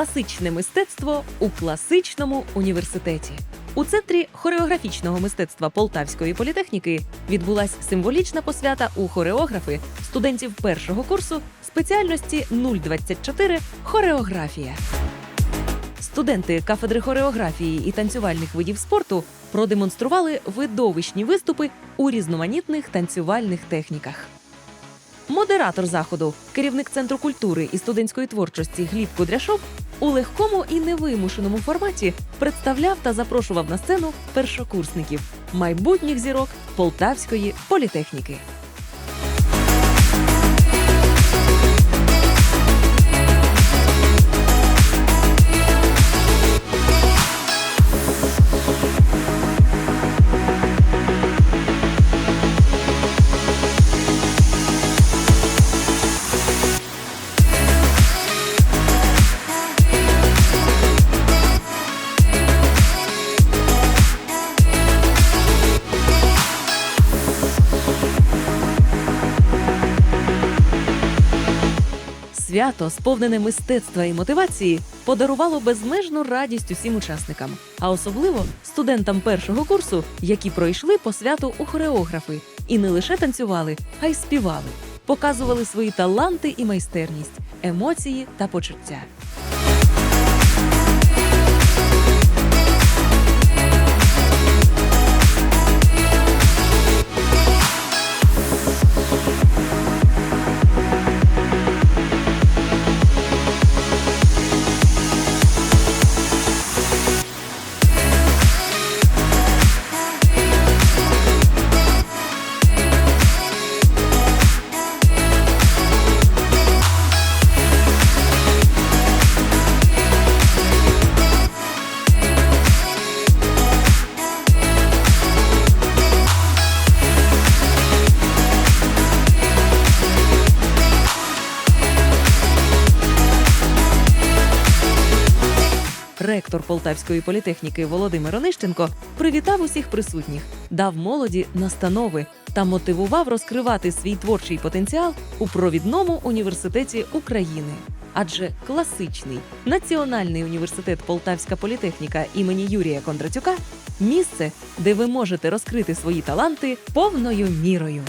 Класичне мистецтво у класичному університеті. У центрі хореографічного мистецтва Полтавської політехніки відбулась символічна посвята у хореографи студентів першого курсу спеціальності 024 хореографія. Студенти кафедри хореографії і танцювальних видів спорту продемонстрували видовищні виступи у різноманітних танцювальних техніках. Модератор заходу, керівник центру культури і студентської творчості Гліб Кудряшов у легкому і невимушеному форматі представляв та запрошував на сцену першокурсників майбутніх зірок Полтавської політехніки. Свято, сповнене мистецтва і мотивації, подарувало безмежну радість усім учасникам, а особливо студентам першого курсу, які пройшли по святу у хореографи і не лише танцювали, а й співали, показували свої таланти і майстерність, емоції та почуття. Ректор Полтавської політехніки Володимир Онищенко привітав усіх присутніх, дав молоді настанови та мотивував розкривати свій творчий потенціал у провідному університеті України. Адже класичний національний університет Полтавська політехніка імені Юрія Кондратюка місце, де ви можете розкрити свої таланти повною мірою.